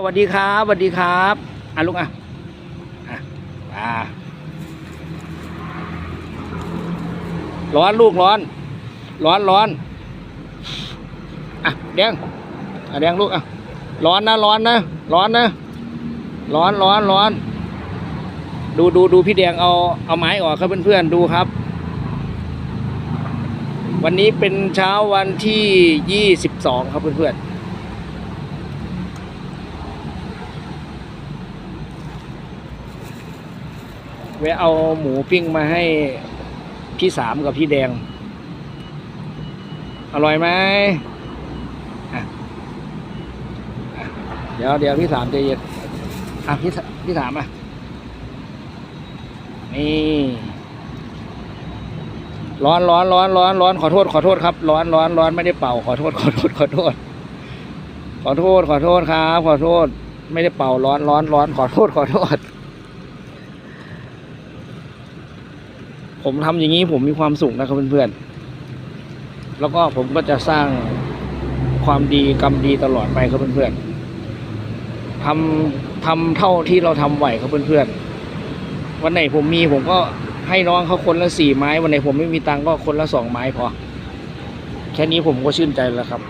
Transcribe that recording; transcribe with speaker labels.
Speaker 1: สวัสดีครับสวัสดีครับอะลุกอะอะอ่าร้อนลูกร้อน ร้อนร้อนอะแดงอะแดงลูกอะร้อนนะร้อนนะร้อนนะร้อนร้อนร้อนดูดูดูพี่แดงเอาเอาไม้ออกครับเพื่อนๆดูครับ วันนี้เป็นเช้าวันที่ยี่สิบสองครับเพื่อนๆ แวะเอาหมูปิ้งมาให้พี่สามกับพี่แดง อร่อยไหมเดี๋ยวเดี๋ยวพี่สามใจเย็นอะพี่สพี่สามอะ นี่ ร้อนร้อนร้อนร้อนร้อนขอโทษขอโทษครับ ร้อนร้อนร้อนไม่ได้เป่าขอโทษขอโทษขอโทษ ขอโทษขอโทษครับ ขอโทษ ไม่ได้เป่าร้อนร้อนร้อนขอโทษขอโทษ ผมทำอย่างนี้ผมมีความสุขนะครับเพื่อนๆ แล้วก็ผมก็จะสร้างความดีกรรมดีตลอดไปครับเพื่อนๆทำทำเท่าที่เราทำไหวครับเพื่อนๆ วันไหนผมมีผมก็ให้น้องเขาคนละสี่ไม้ วันไหนผมไม่มีตังก็คนละสองไม้พอ แค่นี้ผมก็ชื่นใจแล้วครับ